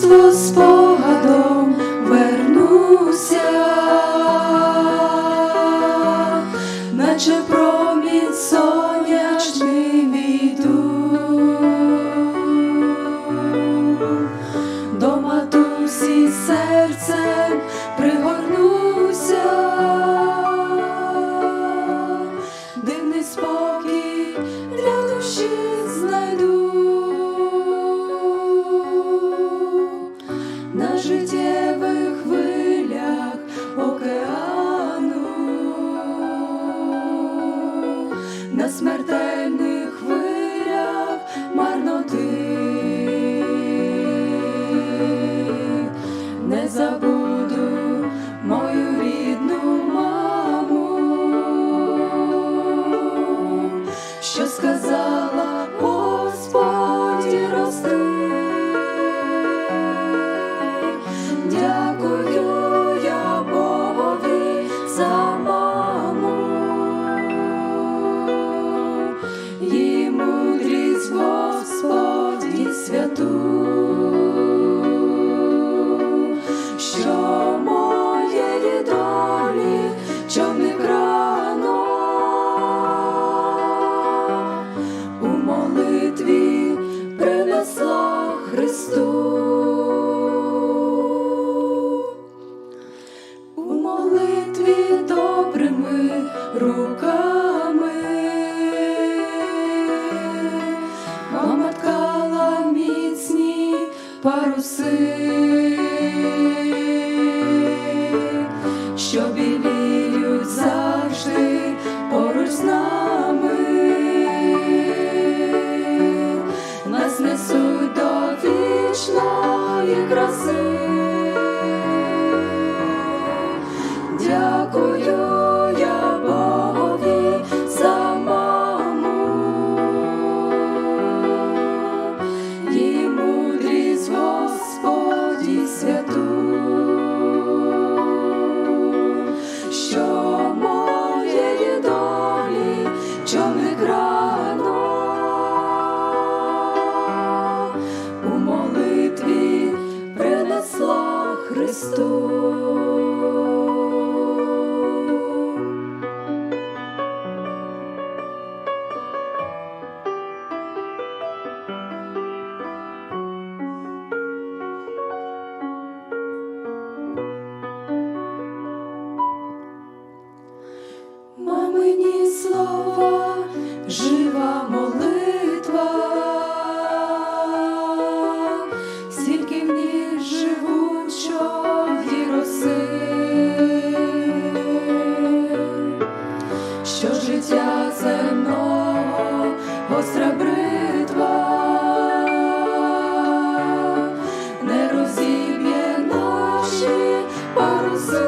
Cristo на смертельних хвилях марноти, не забуду мою рідну маму, що сказала що біліють завжди поруч з нами, нас несуть до вічної краси. Човник рано у молитві принесла Христу. Жива молитва, стільки в ній в роси, що життя земного гостра бритва. Не розіб'є наші паруси.